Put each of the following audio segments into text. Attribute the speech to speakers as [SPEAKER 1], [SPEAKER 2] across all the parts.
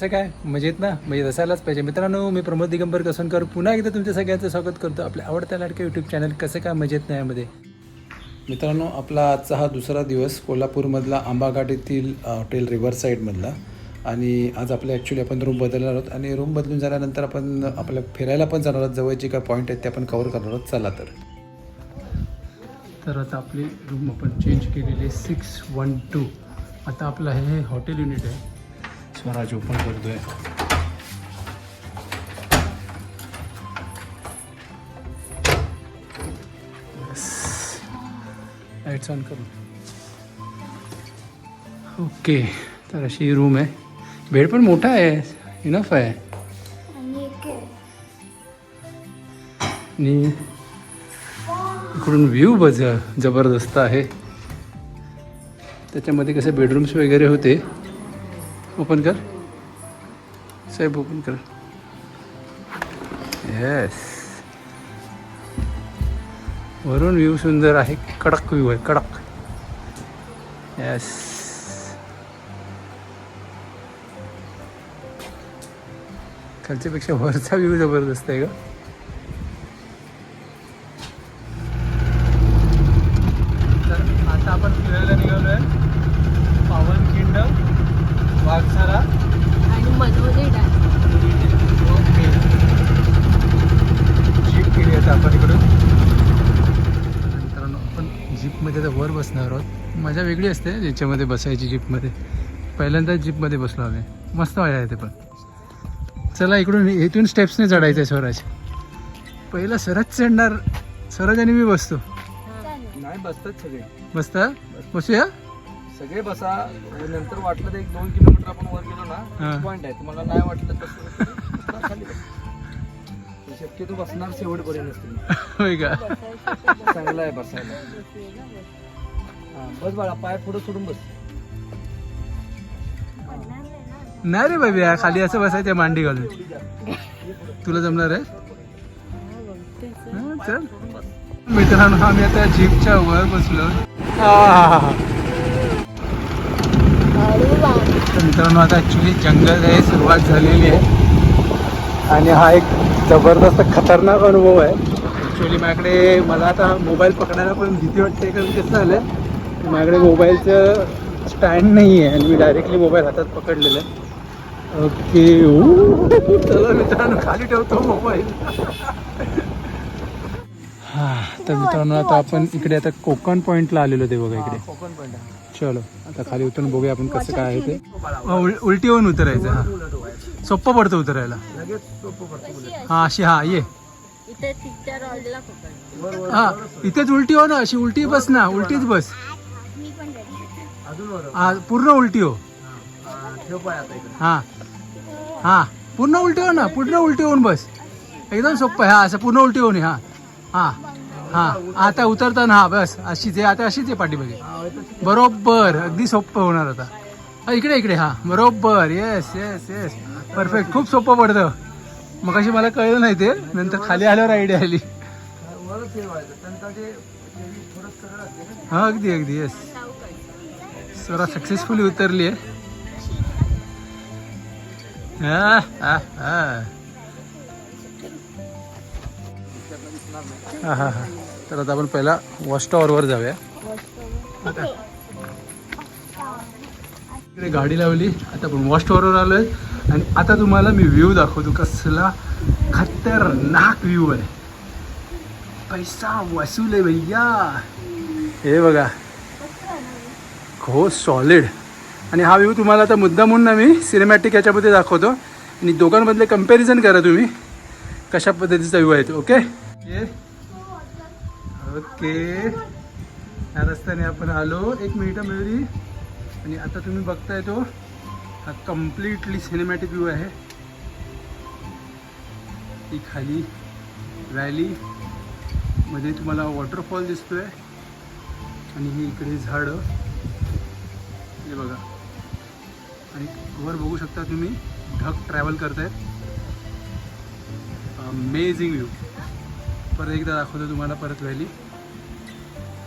[SPEAKER 1] कसं काय? मजेत ना मजेत असायलाच पाहिजे. मित्रांनो मी प्रमोद दिगंबर कसनकर पुन्हा एकदा तुमच्या सगळ्यांचं स्वागत करतो. आपल्या आवडत्या लाडक्या यूट्यूब चॅनल कसं काय मजेत नाही यामध्ये. मित्रांनो आपला आजचा हा दुसरा दिवस कोल्हापूरमधला आंबाघाट येथील हॉटेल रिव्हर साईडमधला आणि आज आपल्या ॲक्च्युली आपण रूम बदलणार आहोत. आणि रूम बदलून झाल्यानंतर आपण आपल्या फिरायला पण जाणार आहोत. जवळचे काय पॉईंट आहेत ते आपण कवर करणार आहोत. चला तर. तर आता आपली रूम आपण चेंज केलेली सिक्स वन टू आता आपलं हे हॉटेल युनिट आहे. स्वराज ओपन करतोय लाईट्स ऑन करू ओके तर अशी रूम आहे बेड पण मोठा आहे इनफ आहे आणि इकडून व्ह्यू बज जबरदस्त आहे त्याच्यामध्ये कसे बेडरूम्स वगैरे होते ओपन कर। साहेब ओपन कर। येस वरून व्ह्यू सुंदर आहे. कडक व्ह्यू आहे कडक. येस खालच्यापेक्षा वरचा व्ह्यू जबरदस्त आहे का तर आता आपण फिरायला निघालो आहे पावन खिंड वाघसारा
[SPEAKER 2] आणि मध्ये डान्स
[SPEAKER 1] ओके जीप केली आहे आपण इकडून मित्रांनो आपण जीपमध्ये तर वर बसणार आहोत मजा वेगळी असते याच्यामध्ये बसायची जीपमध्ये. पहिल्यांदाच जीपमध्ये बसलो आम्ही. मस्त मजा येते पण. चला इकडून इथून स्टेप्सने चढायचं आहे स्वराज. पहिला सरच चढणार. स्वराज आणि मी बसतो.
[SPEAKER 3] नाही बसतात सगळे.
[SPEAKER 1] बसता बसूया?
[SPEAKER 3] सगळे बसा. नंतर वाटलं तर एक दोन किलोमीटर आपण वर गेलो. ना पॉईंट आहे. तुम्हाला नाही वाटलं तर शक्यतो बसणार शेवटपर्यंत
[SPEAKER 1] होय का?
[SPEAKER 3] चांगलं आहे बसायला. हा, बस बाळा पाय पुढे सोडून बस.
[SPEAKER 1] नाही रे बाबी खाली असं बसायचं मांडी घालून. तुला जमणार आहे? हं, चल. मित्रांनो आम्ही आता जीपच्या वर बसलो. आहाहा. तर मित्रांनो आता ॲक्च्युली जंगल आहे सुरुवात झालेली आहे. आणि हा एक जबरदस्त खतरनाक अनुभव आहे. ॲक्च्युली माझ्याकडे मला आता मोबाईल पकडायला पण भीती वाटते कारण कसं झालं माझ्याकडे मोबाईलचं स्टँड नाही आहे आणि मी डायरेक्टली मोबाईल हातात पकडलेलं आहे. ओके. चला मित्रांनो खाली ठेवतो मोबाईल. हा तर मित्रांनो आता आपण इकडे आता कोकण पॉईंटला आलेलो ते बघा इकडे.
[SPEAKER 3] कोकण पॉईंट आहे.
[SPEAKER 1] चलो आता खाली उतरून बघूया आपण कसं काय आहे ते. उल- उलटी होऊन उतरायचं हा. सोपं पडतं उतरायला. हा अशी हा ये. हा इथेच उलटी हो ना अशी उलटी बस ना उलटीच बस. हा पूर्ण उलटी हो.
[SPEAKER 3] हा,
[SPEAKER 1] हा पूर्ण उलटी हो ना पूर्ण उलटी होऊन बस. एकदम सोपं आहे हा असं पूर्ण उलटी होऊन हा. हा हा आता उतरताना हा बस अशीच आहे आता अशीच आहे पाठीमागे. बरोबर अगदी सोपं होणार आता. हा, इकडे इकडे हा बरोबर येस येस येस परफेक्ट खूप सोपं पडतं. मग अशी मला कळलं नाही ते नंतर खाली आल्यावर आयडिया आली. हा अगदी अगदी येस जरा सक्सेसफुली उतरली आहे. हा, हा, हा. तर आता आपण पहिला वॉच टॉवरवर जाऊया. इकडे गाडी लावली आता आपण वॉच टॉवरवर आलोय. आणि आता तुम्हाला मी व्ह्यू दाखवतो कसला खतरनाक व्ह्यू आहे. पैसा वसूल आहे भैया. हे बघा. हो सॉलिड आणि हा व्ह्यू तुम्हाला आता मुद्दामून ना मी सिनेमॅटिक याच्यामध्ये दाखवतो. आणि दोघांमधले कंपॅरिझन करा तुम्ही. कशा पद्धतीचा व्ह्यू आहे तो ओके ओके या रस्त्याने आपण आलो. एक मिनिटं मेरी आणि आता तुम्ही बघताय तो. हा कम्प्लिटली सिनेमॅटिक व्ह्यू आहे. ती खाली व्हॅली मध्ये तुम्हाला वॉटरफॉल दिसतोय. आणि ही इकडे झाडं. हे बघा. आणि वर बघू शकता तुम्ही ढग ट्रॅव्हल करतायत. अमेझिंग व्ह्यू परत एकदा दाखवतो तुम्हाला परत व्हॅली.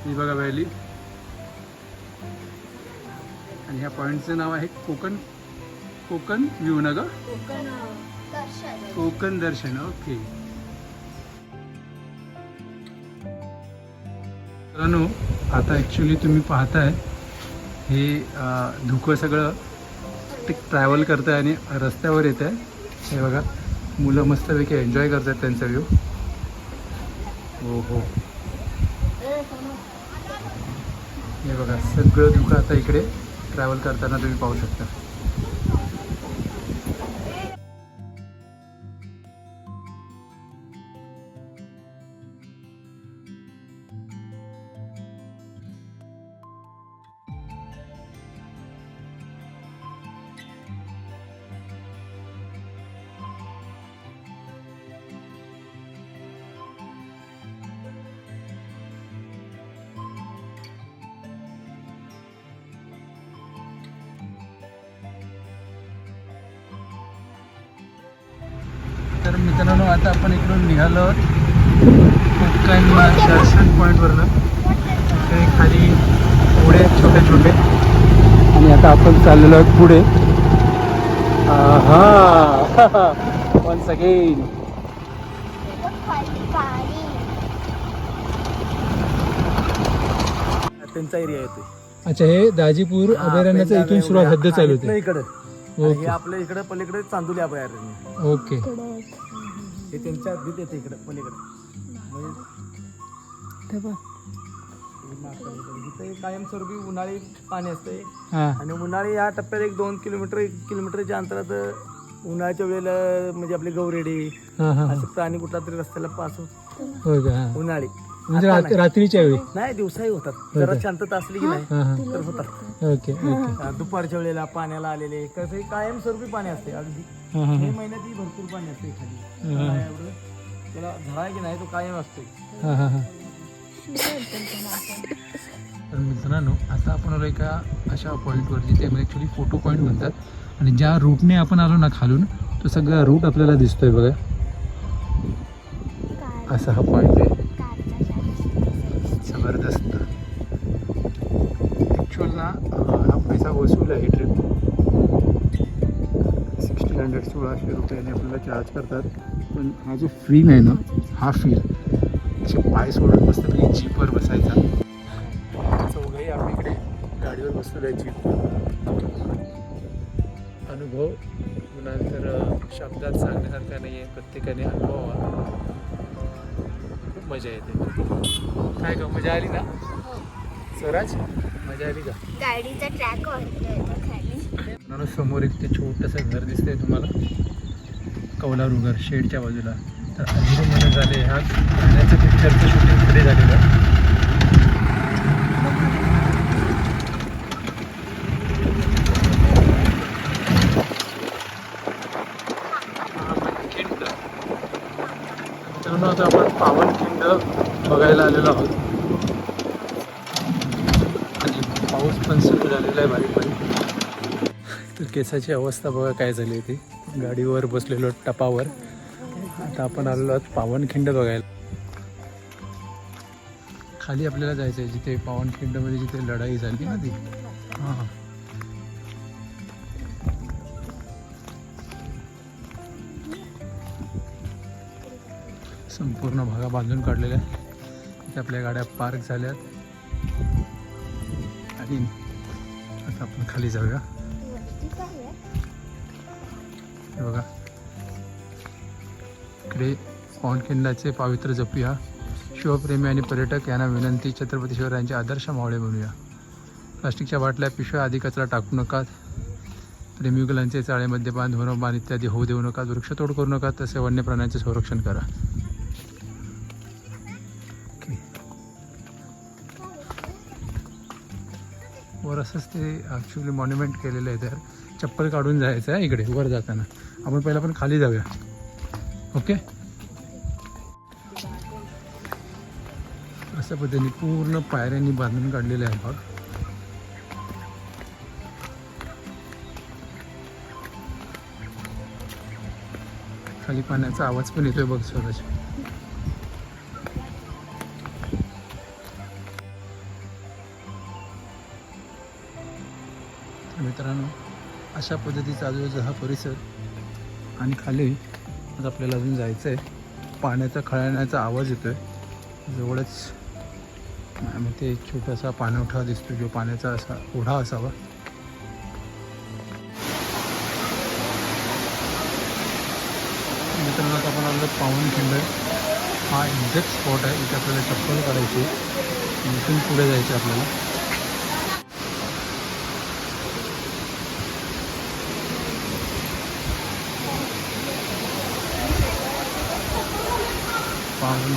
[SPEAKER 1] ही बघा व्हॅली. आणि ह्या पॉईंटचं नाव आहे कोकण कोकण व्ह्यू ना ग?
[SPEAKER 2] कोकण
[SPEAKER 1] कोकण दर्शन ओके मित्रांनो आता ॲक्च्युली तुम्ही पाहताय हे धुकं सगळं ते ट्रॅव्हल करत आहे आणि रस्त्यावर येत आहे हे बघा मुलं मस्तपैकी एन्जॉय करतात त्यांचा व्ह्यू हो हो हे बघा सगळं धुकं आता इकडे ट्रॅव्हल करताना तुम्ही पाहू शकता. तर मित्रांनो आता आपण इकडून निघालो आहोत कोकण दर्शन पॉईंटवरनं इथे खाली आहेत छोटे छोटे. आणि आता आपण चाललेलो आहोत पुढे. हा वन्स अगेन
[SPEAKER 4] त्यांचा एरिया येते
[SPEAKER 1] अच्छा हे दाजीपूर अभयारण्याचं इथून सुरुवात हद्द चालू होते.
[SPEAKER 4] इकडे.
[SPEAKER 1] ओके.
[SPEAKER 4] हे आपल्या इकडे पलीकडे चांदोली अभयारण्य
[SPEAKER 1] ओके.
[SPEAKER 4] हे त्यांच्या हद्दीत येते इकडे पलीकडे. म्हणजे हे माकड. इथे कायमस्वरूपी उन्हाळी पाणी असते
[SPEAKER 1] हां.
[SPEAKER 4] आणि उन्हाळी या टप्प्यात एक दोन किलोमीटर एक किलोमीटरच्या अंतरात उन्हाळ्याच्या वेळेला म्हणजे आपले गौरेडी
[SPEAKER 1] हां हां
[SPEAKER 4] असे प्राणी कुठला तरी रस्त्याला पास होत.
[SPEAKER 1] होय का? हां.
[SPEAKER 4] उन्हाळी.
[SPEAKER 1] म्हणजे
[SPEAKER 4] आता
[SPEAKER 1] रात-
[SPEAKER 4] नाही.
[SPEAKER 1] रात्रीच्या वेळी?
[SPEAKER 4] नाही दिवसाही होतात. जरा शांतता असली की नाही
[SPEAKER 1] हां हां.
[SPEAKER 4] तर होतात.
[SPEAKER 1] Okay okay.
[SPEAKER 4] दुपारच्या वेळेला पाण्याला आलेले कसं कायमस्वरूपी पाणी असते अगदी.
[SPEAKER 1] हां हां
[SPEAKER 4] मे महिन्यातही भरपूर पाणी असते खाली एवढं. त्याला झळा की नाही तो कायम असतो.
[SPEAKER 1] हां हां हां. तर मित्रांनो आता आपण आलो एका अशा पॉईंटवर जिथे ॲक्च्युली फोटो पॉईंट म्हणतात. आणि ज्या रूटने आपण आलो ना खालून तो सगळा रूट आपल्याला दिसतोय बघा. असा हा पॉईंट आहे. जबरदस्त. ॲक्च्युअल ना हा पैसा वसूल आहे ट्रिप सिक्स्टीन हंड्रेड सोळाशे रुपयाने आपल्याला चार्ज करतात. पण हा जो फील आहे ना हा फील असे पाय सोडून मस्तपैकी जीपवर बसायचा. चौघाही आम्ही इकडे गाडीवर बसलेलो आहे जीप अनुभव नंतर शब्दात सांगण्यासारखा नाही आहे प्रत्येकाने अनुभव मजा येते. काय का मजा आली ना? स्वराज मजा आली का?
[SPEAKER 2] गाडीचा ट्रॅक
[SPEAKER 1] म्हणून समोर एक ते छोटंसं घर दिसतंय तुम्हाला. कौलारू घर शेडच्या बाजूला. तर अंधेरी मला झाले ह्या गाण्याचं पिक्चरचं शूटिंग पुढे झालेलं आहे. पावनखिंड मित्रांनो आता आपण पावनखिंड बघायला आलेलो आहोत आणि पाऊस पण सुरू झालेला आहे बारीक बारीक तर केसाची अवस्था बघा काय झाली ती गाडीवर बसलेलो टपावर. आता आपण आलेलो आहोत पावनखिंड बघायला. खाली आपल्याला जायचं आहे जिथे पावनखिंडमध्ये जिथे लढाई झाली ना ती. हां हां. संपूर्ण भागा बांधून काढलेल्या इथे आपल्या गाड्या पार्क झाल्यात. आणि आता आपण खाली जाऊया. हे बघा. इकडे पावनखिंडाचे पावित्र्य जपूया. शिवप्रेमी आणि पर्यटक यांना विनंती छत्रपती शिवरायांचे आदर्श मावळे बनूया. प्लास्टिकच्या बाटल्या पिशव्या आदी कचरा टाकू नका प्रेमीयुगलांचे चाळे मद्यपान धूम्रपान इत्यादी होऊ देऊ नका वृक्षतोड करू नका तसे वन्य प्राण्यांचे संरक्षण करा. वर असंच ते ॲक्च्युली मॉन्युमेंट केलेलं आहे तर चप्पल काढून जायचं आहे इकडे वर जाताना. आपण पहिला पण खाली जाऊया. ओके अशा पद्धतीने पूर्ण पायऱ्यांनी बांधून काढलेले आहे भाग खाली पाण्याचा आवाज पण येतोय बघ स्वतःच्या मित्रांनो अशा पद्धतीचा आजूबाजूचा हा परिसर आणि खाली आता आपल्याला अजून जायचं आहे पाण्याचा खळण्याचा आवाज येतो आहे जवळच ते छोटासा पाणवठा दिसतो जो पाण्याचा असा ओढा असावा. मित्रांनो आता आपण आलो पावनखिंड हा एक्झॅक्ट स्पॉट आहे. इथे आपल्याला चप्पल काढायची इथून पुढे जायचं आपल्याला. आहे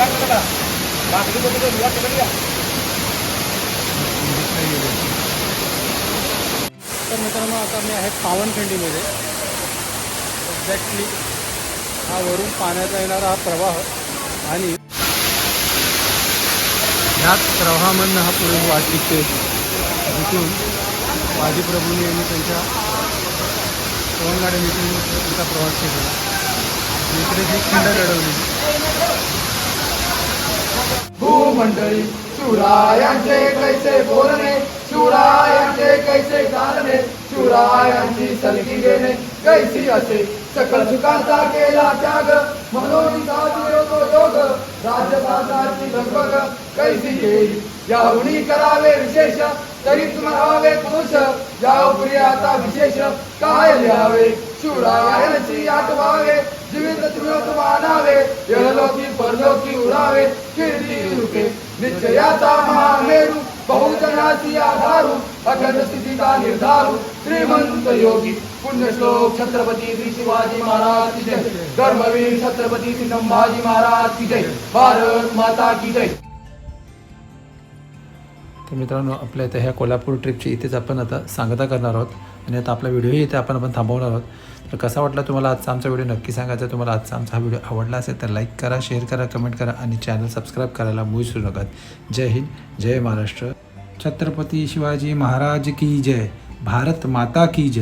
[SPEAKER 1] आपल्याला पावनखिंड तर मित्रांनो आता मी आहे पावनखिंडीमध्ये एक्झॅक्टली हा वरून पाण्याचा येणारा हा प्रवाह आणि ह्याच प्रवाहामधनं हा पुढे वाट निघते जिथून बाजी प्रभूंनी यांनी त्यांच्या पवनगाड्यातून त्यांचा प्रवास केला. आणि इकडे जी खिंड लढवली
[SPEAKER 3] भूमंडळी शिवरायांचे कैसे बोलणे शिवरायांचे कैसे चालणे शिवरायांची सलगी घेणे कैसी असे सकल सुखाचा केला त्याग म्हणून साधियो तो योग राजसाची लगबग कैसी येईल या उणी करावे विशेष तरी तुम्हाला पुरुष या उपरी आता विशेष काय लिहावे? शिवरायांची आठवावे जीवित त्रिलोक मानावे यहलोकी परलोकी उरावे कीर्ती रुके निश्चयाचा महामेरू बहुजनाची आधारू अखंड स्थितीचा निर्धारू श्रीमंत योगी. पुण्यश्लोक छत्रपती श्री शिवाजी महाराज की जय। धर्मवीर छत्रपती श्री संभाजी महाराज की जय। भारत माता की जय।
[SPEAKER 1] तर मित्रांनो आपल्या इथे ह्या कोल्हापूर ट्रिपची इथेच आपण आता सांगता करणार आहोत. आणि आता आपला व्हिडिओही इथे आपण आपण थांबवणार आहोत. तर कसा वाटला तुम्हाला आजचा आमचा व्हिडिओ? नक्की सांगायचा तुम्हाला आजचा आमचा हा व्हिडिओ आवडला असेल तर लाईक करा शेअर करा कमेंट करा आणि चॅनल सबस्क्राईब करायला विसरू नका. जय हिंद जय महाराष्ट्र. छत्रपती शिवाजी महाराज की जय. भारत माता की जय.